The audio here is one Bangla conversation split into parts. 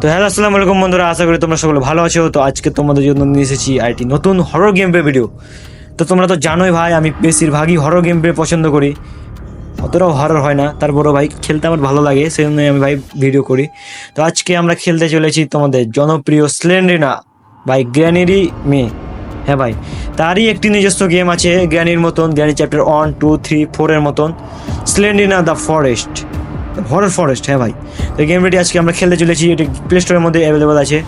তো হ্যালো, আসসালামু আলাইকুম বন্ধুরা, আশা করি তোমরা সকলে ভালো আছো। তো আজকে তোমাদের জন্য নিয়ে এসেছি আইটি নতুন হরর গেম প্লে ভিডিও তো তোমরা তো জানোই ভাই, আমি বেশিরভাগই হরর গেম প্লে পছন্দ করি। অতটাও হরর হয় না, তারপরেও ভাই খেলতে আমার ভালো লাগে সেই জন্যই আমি ভাই ভিডিও করি। তো আজকে আমরা খেলতে চলেছি তোমাদের জনপ্রিয় স্লেন্ড্রিনা ভাই গ্র্যানিরই মেয়ে হ্যাঁ ভাই, তারই একটি নিজস্ব গেম আছে গ্র্যানির মতন Granny chapter one two three ফোরের মতন। Slendrina the forest horror forest হ্যাঁ ভাই। তো গেম রেডি আজকে আমরা খেলতে চলেছি, এটি প্লে স্টোরের মধ্যে অ্যাভেলেবল আছে।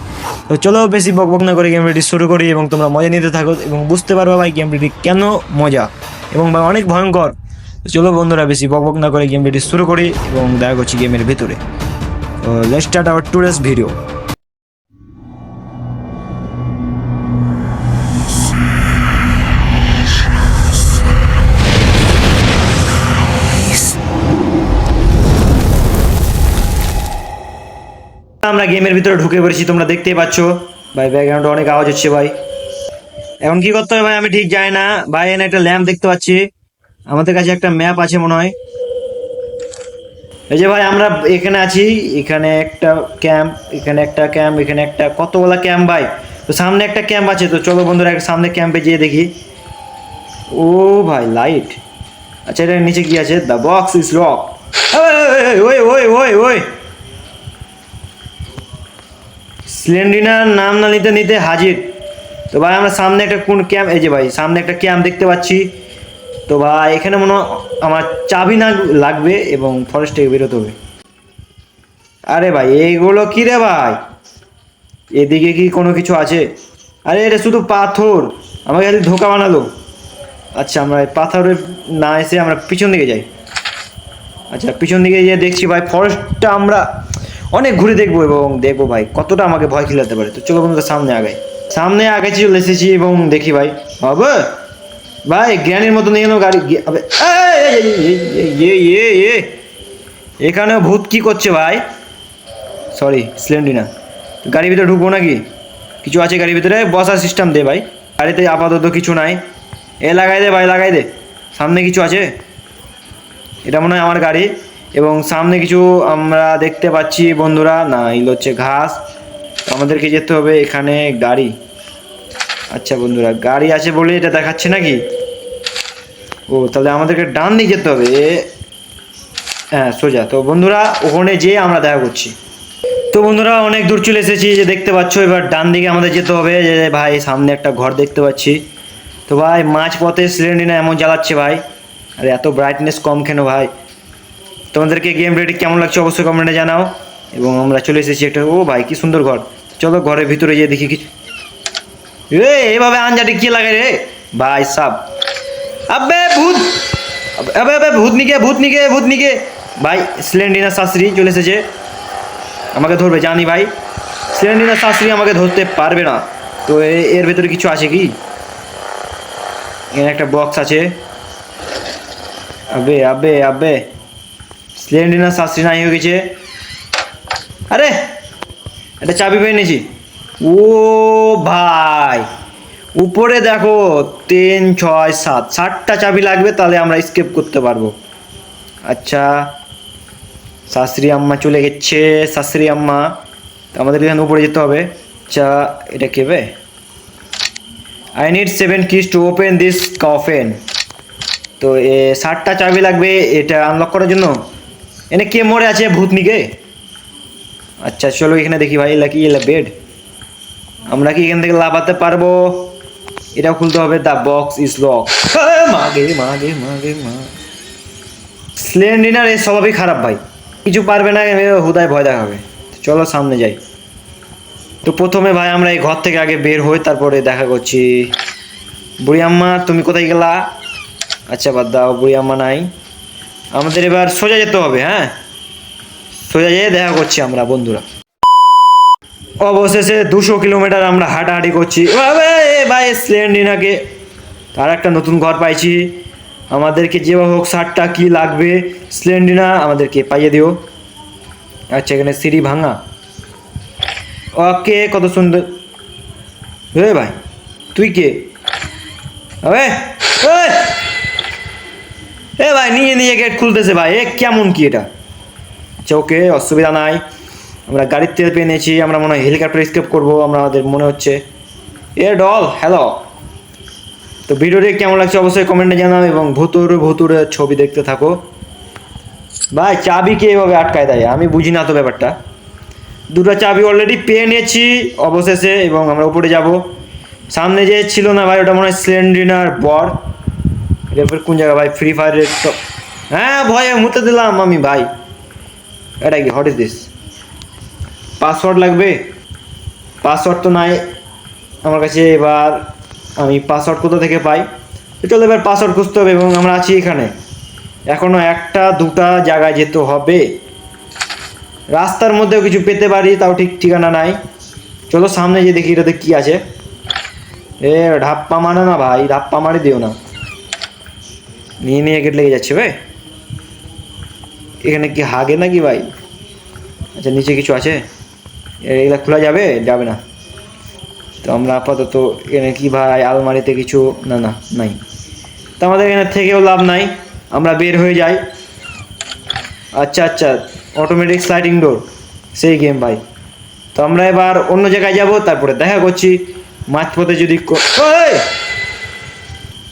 তো চলো বেশি বক বক না করে গেম রেডি শুরু করি এবং তোমরা মজা নিতে থাকো এবং বুঝতে পারবে ভাই গেম রেডি কেন মজা। এবং ভাই অনেক ভয়ঙ্কর। চলো বন্ধুরা, বেশি বক বক না করে গেম রেডি শুরু করি এবং দেখা করছি গেমের ভিতরে। তো let start our today's video আমরা গেমের ভিতরে ঢুকে পড়েছি, তোমরা দেখতেই পাচ্ছ। ভাই ব্যাকগ্রাউন্ডে অনেক আওয়াজ হচ্ছে, ভাই। এখন কি করতে হবে, ভাই? আমি ঠিক যাই না। ভাই, এখানে একটা ল্যাম্প দেখতে পাচ্ছি। আমাদের কাছে একটা ম্যাপ আছে মনে হয়। এই যে ভাই, আমরা এখানে আছি। এখানে একটা ক্যাম্প এখানে একটা ক্যাম্প এখানে একটা কতগুলা ক্যাম্প ভাই? তো সামনে একটা ক্যাম্প আছে, তো চলো বন্ধুরা, একটা সামনে ক্যাম্পে যেয়ে দেখি। ও ভাই লাইট আচ্ছা এটার নিচে কি আছে? দ্য বক্স ইজ লক ওই ওই ওই ওই। স্লেন্ডিনার নাম না নিতে নিতে হাজির। তো ভাই, আমরা সামনে একটা কোন ক্যাম্প এই যে ভাই, সামনে একটা ক্যাম্প দেখতে পাচ্ছি। তো ভাই, এখানে মনে আমার চাবি না লাগবে এবং ফরেস্ট থেকে বেরোতে হবে। আরে ভাই এইগুলো কী রে ভাই? এদিকে কি কোনো কিছু আছে? আরে, এটা শুধু পাথর। আমাকে খালি ধোকা বানালো। আচ্ছা আমরা এই পাথরের না এসে আমরা পিছন দিকে যাই। আচ্ছা পিছন দিকে গিয়ে দেখছি ভাই ফরেস্টটা আমরা অনেক ঘুরে দেখব এবং দেখব ভাই, কতটা আমাকে ভয় খেলাতে পারে। তো চলো বন্ধুরা, সামনে আগাই। সামনে আগে চলে এসেছি এবং দেখি ভাই বাবু ভাই জ্ঞানীর মতো নিয়ে এলো গাড়ি এখানেও ভূত কি করছে ভাই? সরি স্লেন্ডিনা গাড়ির ভিতরে ঢুকবো নাকি? কিছু আছে গাড়ির ভিতরে? বসার সিস্টেম দে ভাই। গাড়িতে আপাতত কিছু নাই। এ, লাগাই দে ভাই, লাগাই দে। সামনে কিছু আছে? এটা মনে হয় আমার গাড়ি। এবং সামনে কিছু আমরা দেখতে পাচ্ছি, বন্ধুরা। না এগুলো হচ্ছে ঘাস। আমাদেরকে যেতে হবে এখানে গাড়ি। আচ্ছা বন্ধুরা, গাড়ি আছে বলে এটা দেখাচ্ছে নাকি? ও, তাহলে আমাদেরকে ডান দিকে যেতে হবে। হ্যাঁ সোজা। তো, বন্ধুরা, ওখানে যেয়ে আমরা দেখা করছি। তো, বন্ধুরা, অনেক দূর চলে এসেছি যে দেখতে পাচ্ছ, এবার ডান দিকে আমাদের যেতে হবে যে, ভাই, সামনে একটা ঘর দেখতে পাচ্ছি। তো, ভাই মাঝ পথে সিলিন্ডিনা এমন জ্বালাচ্ছে, ভাই। আরে, এত ব্রাইটনেস কম কেন, ভাই? তোমাদেরকে গেম রেডি কেমন লাগছে অবশ্যই কমেন্টে জানাও। এবং আমরা চলে এসেছি একটা, ও ভাই কি সুন্দর ঘর। চলো ঘরের ভিতরে গিয়ে দেখি কিছু। এ, এভাবে আঞ্জাটি কি লাগে রে? ভাই সাব। আবে ভূত! আবে আবে ভূত নিকে ভূত নিকে ভূত নিকে ভাই, সিলিন্ডিনা শাস্ত্রী চলে এসেছে। আমাকে ধরবে, জানি ভাই। সিলিন্ডিনা শাস্ত্রী আমাকে ধরতে পারবে না। তো এর ভেতরে কিছু আছে কি? এখানে একটা বক্স আছে। আবে আবে আবে স্লেন্ডিনা শাস্ত্রী নাই হয়ে গেছে। আরে, একটা চাবি পেয়ে নিয়েছি। ও ভাই, উপরে দেখো, তিন, ছয়, সাত, সাতটা চাবি লাগবে, তাহলে আমরা স্কেপ করতে পারব। আচ্ছা শাস্ত্রী আম্মা চলে গেছে শাস্ত্রী আম্মা। আমাদের এখানে উপরে যেতে হবে। আচ্ছা এটা কেবে I need seven keys to open this coffin তো, এ ষাটটা চাবি লাগবে, এটা আনলক করার জন্য? এনে কে মরে আছে ভূতনিকে? আচ্ছা চলো এখানে দেখি ভাই, এলা কি, এলা বেড? আমরা কি এখান থেকে লাফাতে পারব? এটাও খুলতে হবে দ্য বক্স ইজ লক মাগে মাগে মাগে, মা। স্লেন্ডিনার এই স্বভাবই খারাপ ভাই। কিছু পারবে না এ হুদায় ভয় দেখাবে। চলো সামনে যাই। তো প্রথমে ভাই, আমরা এই ঘর থেকে আগে বের হই, তারপরে দেখা করছি। বুড়ি আম্মা, তুমি কোথায় গেলা? আচ্ছা বাদ দাও, বুড়ি আম্মা নাই। আমাদের এবার সোজা যেতে হবে হ্যাঁ? সোজা যেয়ে দেখা করছি আমরা, বন্ধুরা। অবশেষে দুশো কিলোমিটার আমরা হাঁটাহাঁটি করছি। ভাই স্লেন্ডিনাকে তার একটা নতুন ঘর পাইছি। আমাদেরকে যেভাবে হোক ষাটটা কি লাগবে স্লেন্ডিনা আমাদেরকে পাইয়ে দিও। আচ্ছা এখানে সিঁড়ি ভাঙা। ওকে, কত সুন্দর। হে ভাই, তুই কে? ওই! এ ভাই, নিয়ে নিয়ে গেট খুলতেছে ভাই। এ কেমন কি এটা? আচ্ছা ওকে অসুবিধা নাই। আমরা গাড়ির তেল পেয়ে নিয়েছি, আমরা মনে হয় হেলিকপ্টার স্কেপ করব আমাদের মনে হচ্ছে। এ ডল হ্যালো তো ভিডিওটি কেমন লাগছে অবশ্যই কমেন্টে জানাও এবং ভুতুর ভুতুরের ছবি দেখতে থাকো। ভাই, চাবি কে এভাবে আটকায় দেয়? আমি বুঝি না তো ব্যাপারটা। দুটো চাবি অলরেডি পেয়ে নিয়েছি, অবশেষে, এবং আমরা উপরে যাব। সামনে যে ছিল না ভাই, ওটা মনে হয় স্লেন্ডিনার বর। এরপর কোন জায়গা ভাই ফ্রি ফায়ারের হ্যাঁ ভয়ে মুতে দিলাম, আমি ভাই। এটা কি? হোয়াট ইজ দিস পাসওয়ার্ড লাগবে? পাসওয়ার্ড তো নাই। আমার কাছে এবার আমি পাসওয়ার্ড কোথা থেকে পাই? চলো এবার পাসওয়ার্ড খুঁজতে হবে এবং আমরা আছি এখানে। এখনও একটা, দুটা জায়গায় যেতে হবে। রাস্তার মধ্যেও কিছু পেতে পারি, তাও ঠিক ঠিকানা নাই। চলো সামনে যে দেখি এটাতে কি আছে। এ, ঢাপ্পা মারো না ভাই ধাপ্পা মারি দিও না। নিয়ে নিয়ে গেট লেগে যাচ্ছে, ভাই। এখানে কি হাগে নাকি, ভাই? আচ্ছা নিচে কিছু আছে? এগুলা খোলা যাবে? যাবে না। তো আমরা আপাতত এখানে কি, ভাই? আলমারিতে কিছু, না না, নাই। তো আমাদের এখানে থেকেও লাভ নাই। আমরা বের হয়ে যাই। আচ্ছা আচ্ছা অটোমেটিক স্লাইডিং ডোর সেই গেম ভাই। তো আমরা এবার অন্য জায়গায় যাব, তারপরে দেখা করছি। মাঝপথে যদি!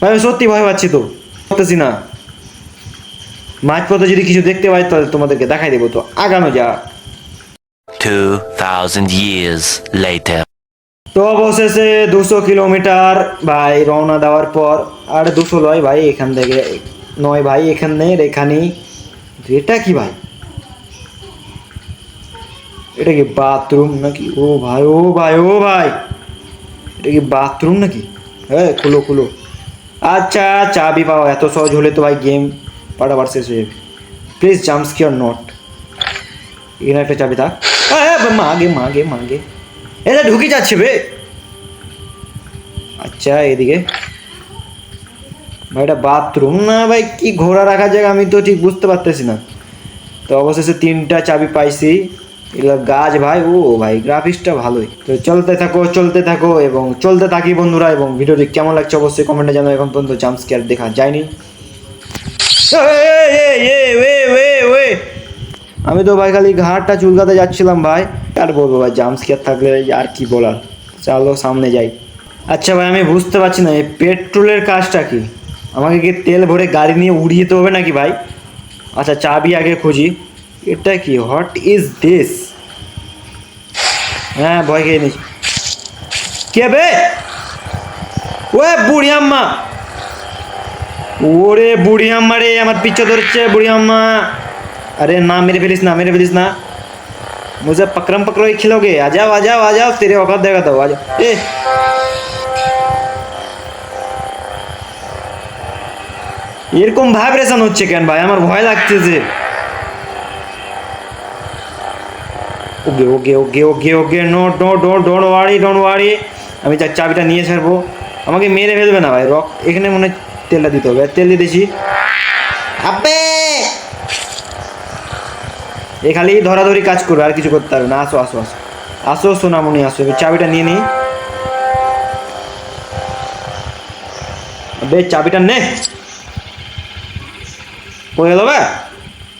ভাই সত্যি ভয় পাচ্ছি তো। করতেছি না। মাঝপথে যদি কিছু দেখতে পাই তাহলে তোমাদেরকে দেখাই দেবো তো। আগানো যা 2,000 years later. তো অবশেষে দুশো কিলোমিটার ভাই রওনা দেওয়ার পর আর দুশো নয় ভাই এখান থেকে নয় ভাই এখানে এখানেই। এটা কি ভাই? এটা কি বাথরুম নাকি? ও ভাই ও ভাই ও ভাই। এটা কি বাথরুম নাকি? হ্যাঁ খুলো খুলো। আচ্ছা চাবি পাওয়া এত সহজ হলে তো ভাই গেম পাঠাবার শেষ হয়ে যাবে। প্লিজ জাম্পস কিওর নট এখানে একটা চাবি থাক। মাগে মাগে মাগে। এটা ঢুকে যাচ্ছে বে। আচ্ছা এদিকে। ভাই, এটা বাথরুম না, ভাই, কি ঘোড়া রাখার জায়গা আমি তো ঠিক বুঝতে পারতেছি না। তো অবশেষে তিনটা চাবি পাইছি। এগুলো গাছ ভাই, ও ভাই গ্রাফিক্সটা ভালোই। তো চলতে থাকো চলতে থাকো এবং চলতে থাকি বন্ধুরা এবং ভিডিওটি কেমন লাগছে অবশ্যই কমেন্টে জানাও। এখন পর্যন্ত জাম্প স্কেয়ার দেখা যায়নি। আমি তো ভাই খালি ঘাটটা চুলকাতে যাচ্ছিলাম ভাই। আর বলব ভাই জাম্প স্কেয়ার থাকলে আর কি বলার? চলো সামনে যাই। আচ্ছা ভাই, আমি বুঝতে পারছি না, এই পেট্রোলের কাজটা কি? আমাকে কি তেল ভরে গাড়ি নিয়ে উড়িয়ে যেতে হবে নাকি ভাই? আচ্ছা চাবি আগে খুঁজি। এটা কি? হোয়াট ইজ দিস হ্যাঁ ভয় খেয়ে নিস কে বে ওয়ে বুড়ি আম্মা ওরে বুড়ি আম্মা রে আমার পিছু ধরছে বুড়ি আম্মা अरे ना मेरे फेलिस ना मेरे फेलिस ना मुझे पकड़म पकड़ो ही खिलोगे आ जाओ आ जाओ आ जाओ तेरे औकात देगा तो आ जाओ ए এরকম ভাইব্রেশন হচ্ছে কেন ভাই আমার ভয় লাগতেছে okay okay okay okay okay no no don't don't worry don't worry আমি যা চাবিটা নিয়ে ছাড়বো। আমাকে মেরে ফেলবে না ভাই রক এখানে মনে তেলটা দিতে হবে। তেল দিয়ে দিয়েছি। আবে এ খালি ধরাধরি কাজ করবে আর কিছু করতে হবে না। আসো আসো আসো। আসো সোনামণি আসো। এবার চাবিটা নিয়ে নিই। বে চাবিটা নে। কই গেল বে?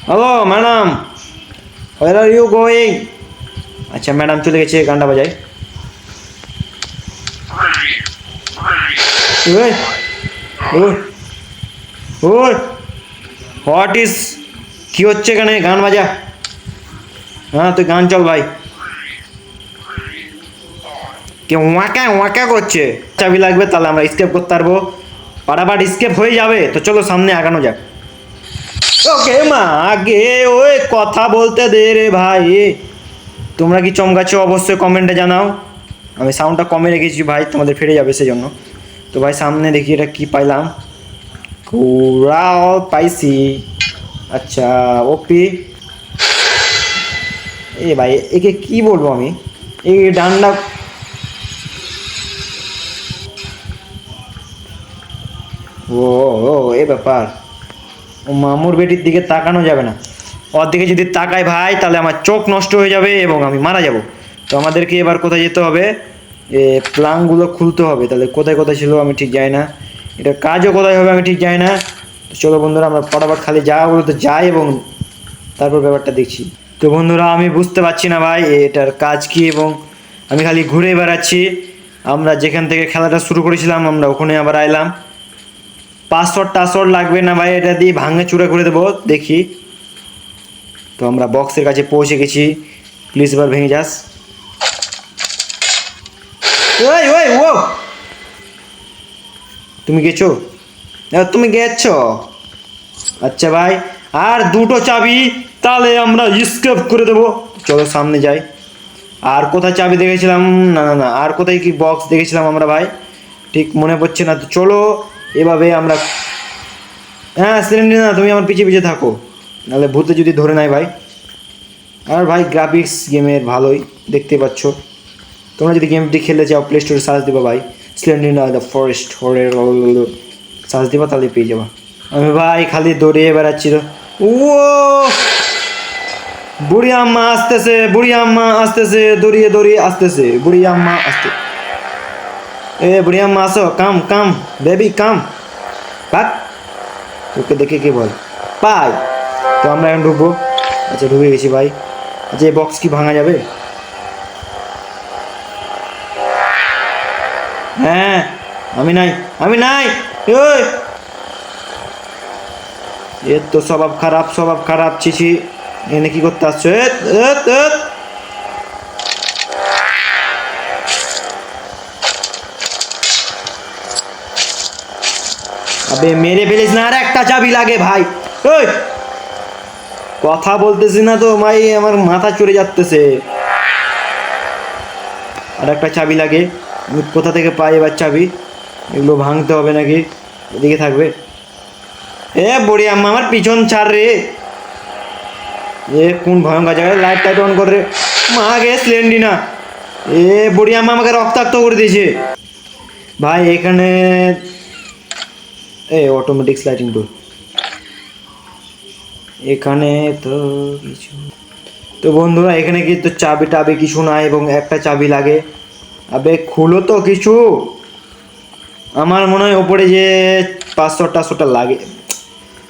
Hello madam. Where are you going আচ্ছা ম্যাডাম, চলে গেছে, গানটা বাজাই। হোয়াট ইজ কি হচ্ছে এখানে? গান বাজা। হ্যাঁ তুই গান চল ভাই। কে ওয়াকা ওয়াকা করছে। চাবি লাগবে, তাহলে আমরা স্কেপ করতে পারব। পারাবার স্কেপ হয়ে যাবে। তো চলো, সামনে আগানো যাক। ওকে, মা, আগে ওই কথা বলতে দে রে ভাই। তোমরা কি চমকাচ্ছো অবশ্যই কমেন্টে জানাও। আমি সাউন্ডটা কমে রেখেছি ভাই, তোমাদের ফিরে যাবে সেজন্য। তো ভাই, সামনে দেখি এটা কি পাইলাম। কুড়াল পাইছি। আচ্ছা ওপি এ ভাই, একে কি বলব আমি? এই ডান্ডা ও ও, এ ব্যাপার। ও মামুর বেটির দিকে তাকানো যাবে না। ওর দিকে যদি তাকাই ভাই, তাহলে আমার চোখ নষ্ট হয়ে যাবে এবং আমি মারা যাব। তো আমাদেরকে এবার কোথায় যেতে হবে? এ প্লাংগুলো খুলতে হবে। তাহলে কোথায় কোথায় ছিল আমি ঠিক জানি না। এটা কাজও কোথায় হবে আমি ঠিক জানি না। তো চলো বন্ধুরা, আমরা ফটাফট খালি যাওয়া বলতে যাই এবং তারপর ব্যাপারটা দেখছি। তো বন্ধুরা, আমি বুঝতে পারছি না ভাই, এটার কাজ কি এবং আমি খালি ঘুরে বেড়াচ্ছি। আমরা যেখান থেকে খেলাটা শুরু করেছিলাম, আমরা ওখানে আবার আইলাম। পাসওয়ার্ড টাসওয়ার্ড লাগবে না ভাই, এটা দিয়ে ভাঙে চুরে করে দেবো, দেখি। তো আমরা বক্সের কাছে পৌঁছে গেছি। প্লিজ এবার ভেঙে যাস। ওই ওই, ও! তুমি গেছো? তুমি গেছো? আচ্ছা ভাই, আর দুটো চাবি, তাহলে আমরা স্কেপ করে দেবো। চলো সামনে যাই। আর কোথায় চাবি দেখেছিলাম? না না না, আর কোথায় কি বক্স দেখেছিলাম আমরা ভাই? ঠিক মনে পড়ছে না। তো চলো, এভাবে আমরা হ্যাঁ সিলিন্ডার না তুমি আমার পিছিয়ে পিছিয়ে থাকো। নাহলে ভূতে যদি ধরে নেয় ভাই। আর ভাই গ্রাফিক্স গেমের ভালোই দেখতে পাচ্ছ। তোমরা যদি গেমটি খেলতে চাও প্লে স্টোরে সার্চ দিবা ভাই। স্লেন্ডিনা দ্য ফরেস্ট হরের সার্চ দিবা তাহলে পেয়ে যাবা। আমি ভাই খালি দৌড়িয়ে বেড়াচ্ছি তো। ও বুড়ি আম্মা আসতেছে, বুড়ি আম্মা আসতেছে, দৌড়িয়ে দৌড়িয়ে আসতেছে। বুড়ি আম্মা আসতে এ, বুড়ি আম্মা আসো কাম কাম বেবি কাম বাক তোকে দেখে কে বল? পাই। তো আমরা এখন ঢুকবো। আচ্ছা ঢুকে গেছি ভাই। আচ্ছা এই বক্স কি ভাঙা যাবে? হ্যাঁ আমি নাই আমি নাই। এর তো স্বভাব খারাপ স্বভাব খারাপ চিছি এনে কি করতে আসছো? আবে, মেরে ফেলিস না, আর একটা চাবি লাগে ভাই। ওই কথা বলতেছি না তো ভাই আমার মাথা চড়ে যাচ্ছে। আর একটা চাবি লাগে। কোথা থেকে পাই এবার চাবি? এগুলো ভাঙতে হবে নাকি? এদিকে থাকবে। এ বুড়ি আম্মা, আমার পিছন ছাড় রে। এ, কোন ভয়ঙ্কর জায়গায় লাইট টাইট অন করে মা গে সিলেন্ডি না এ বুড়ি আম্মা আমাকে রক্তাক্ত করে দিয়েছে। ভাই, এখানে এ অটোমেটিক স্লাইডিং ডোর এখানে তো কিছু তো বন্ধুরা, এখানে কিন্তু চাবি টাবি কিছু নাই এবং একটা চাবি লাগে। আবে, খুলো তো কিছু। আমার মনে হয় ওপরে যে পাসওয়ার্ড টাসওয়ার্ডটা লাগে,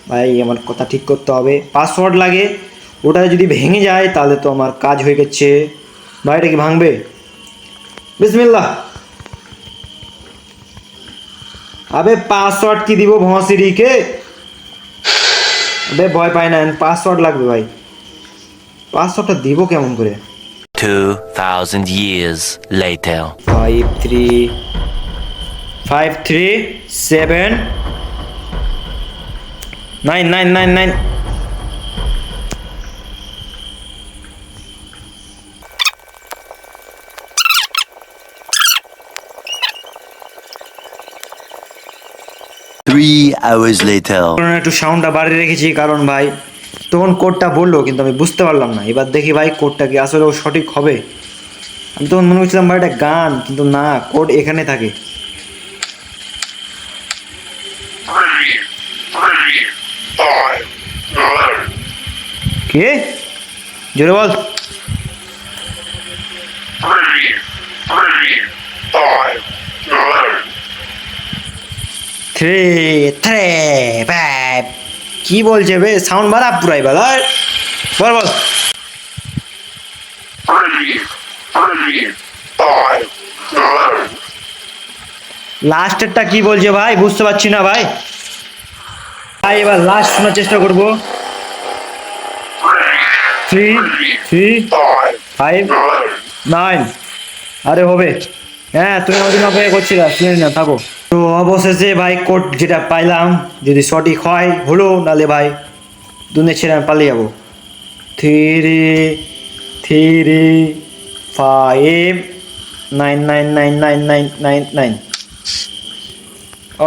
ভাই, আমার কথা ঠিক করতে হবে। পাসওয়ার্ড লাগে, ওটা যদি ভেঙে যায়, তাহলে তো আমার কাজ হয়ে গেছে। ভাই এটা কি ভাঙবে? বিসমিল্লাহ। আবে পাসওয়ার্ড কি দিব ভঁসিরিকে ভাই ভয় পাই না পাসওয়ার্ড লাগবে ভাই। পাসওয়ার্ডটা দিব কেমন করে? 2000 years later. 5 3 5 3 7 9 9 9 hours later. একটু সাউন্ডটা বাড়িয়ে রেখেছি, কারণ ভাই, তখন কোডটা বলল, কিন্তু আমি বুঝতে পারলাম না। এবার দেখি ভাই কোডটা কি আসলে সঠিক হবে? আমি তখন মনে করছিলাম, ভাই, এটা গান, কিন্তু না কোড এখানে থাকে। কে? জোরে বল। থ্রি থ্রি ফাইভ কি বলছে বে? সাউন্ড বাড়া পুরাই বল বল বল। লাস্টেরটা কি বলছে ভাই? বুঝতে পারছি না ভাই। ভাই, এবার লাস্ট শোনার চেষ্টা করব। থ্রি থ্রি ফাইভ নাইন আরে, হবে। হ্যাঁ তুমি আমাদের অপেক্ষা করছিলা, শুনে না থাকো। তো অবশেষে ভাই কোড যেটা পাইলাম, যদি সঠিক হয়, হলো নালে ভাই দুনিয়া ছেড়ে আমি পালিয়ে যাব। Three three, five, nine nine nine nine nine nine nine.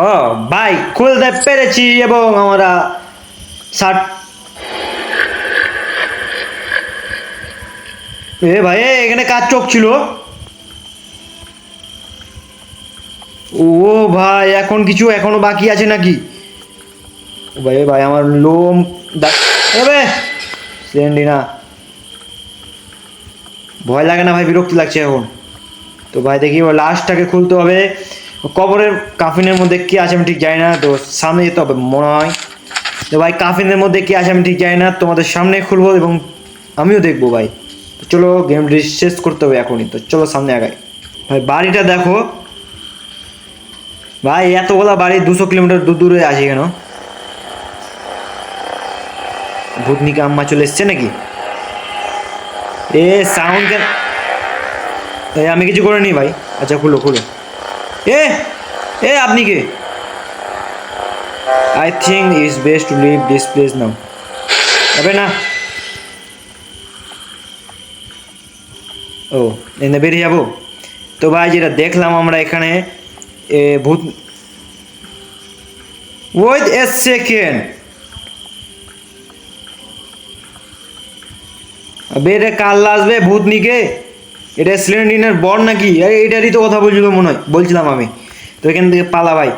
ও, ভাই, খুলতে পেরেছি এবং আমরা ষাট এ ভাই এখানে কাজ চোখ ছিল? ও ভাই, এখন কিছু এখনও বাকি আছে নাকি? ও ভাই ভাই, আমার লোম না। ভয় লাগে না ভাই, বিরক্তি লাগছে এখন। তো ভাই, দেখি লাস্টটাকে খুলতে হবে। কবরের কাফিনের মধ্যে কি আছে আমি ঠিক জানি না, তো সামনে যেতে হবে মনে হয়। তো ভাই, কাফিনের মধ্যে কি আছে আমি ঠিক জানি না, তোমাদের সামনে খুলবো এবং আমিও দেখব ভাই। চলো গেম শেষ করতে হবে এখনই। তো চলো, সামনে আগাই। ভাই, বাড়িটা দেখো। ভাই, এতগুলা বাড়ি দুশো কিলোমিটার দূর দূরে আছে কেন? ভূতনিকা আম্মা চলে এসছে নাকি? এ, সাউন্ড কেন? এই আমি কিছু করে নি ভাই। আচ্ছা খুলো খুলো। এ এ, আপনি কে? I think is best to leave this place now হবে না। ও, এনে বেরিয়ে যাব। তো ভাই, যেটা দেখলাম আমরা এখানে এ ভূত ওয়েট এ সেকেন্ড আবে, এটা কাল্লা আসবে ভূতনিকে? এটা সিলিন্ডিনের বর নাকি? এটারই তো কথা বলছিল মনে হয়। বলছিলাম আমি। তো এখান থেকে পালা ভাই।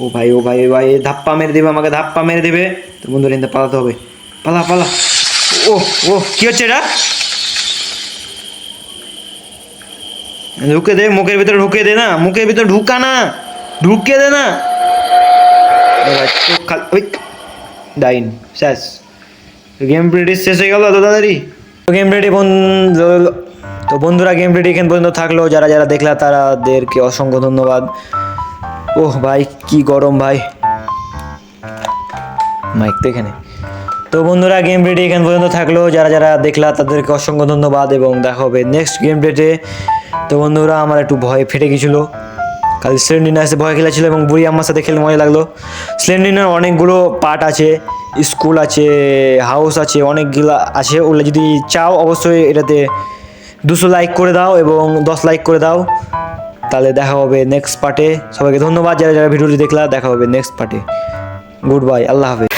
ও ভাই ও ভাই ভাই ধাপ্পা মেরে দেবে, আমাকে ধাপ্পা মেরে দেবে। তো বন্ধুরা, এখান পালাতে হবে। পালা পালা। ও ও, কি হচ্ছে এটা? ঢুকে দে, মুখের ভিতরে ঢুকে দে না, মুখের ভিতরে ঢুকা না, ঢুকে দে না। ডাইন, শেষ। গেম প্রেটি শেষ হয়ে গেল তো তাড়াতাড়ি? গেম বন্ধু তো বন্ধুরা গেম প্রেটি এখান পর্যন্ত থাকল। যারা যারা দেখলা তাদেরকে অসংখ্য ধন্যবাদ। ওহ ভাই, কি গরম ভাই। মাইক তো এখানে। তো বন্ধুরা গেম প্লেটে এখান পর্যন্ত থাকল। যারা যারা দেখলা, তাদেরকে অসংখ্য ধন্যবাদ এবং দেখা হবে নেক্সট গেম প্লেটে তো। বন্ধুরা, আমার একটু ভয় ফেটে গেছিল কাল স্লেন্ডিনা এসে ভয় খেলেছিল এবং বুড়ি আমার সাথে খেলে মজা লাগল। স্লেন্ডিনার অনেকগুলো পার্ট আছে স্কুল আছে হাউস আছে, অনেকগুলো আছে। ওগুলো যদি চাও, অবশ্যই এটাতে দুশো লাইক করে দাও এবং দশ লাইক করে দাও। তাহলে দেখা হবে নেক্সট পার্টে সবাইকে ধন্যবাদ, যারা যারা ভিডিওটি দেখলা, দেখা হবে নেক্সট পার্টে গুড বাই আল্লাহ হাফেজ।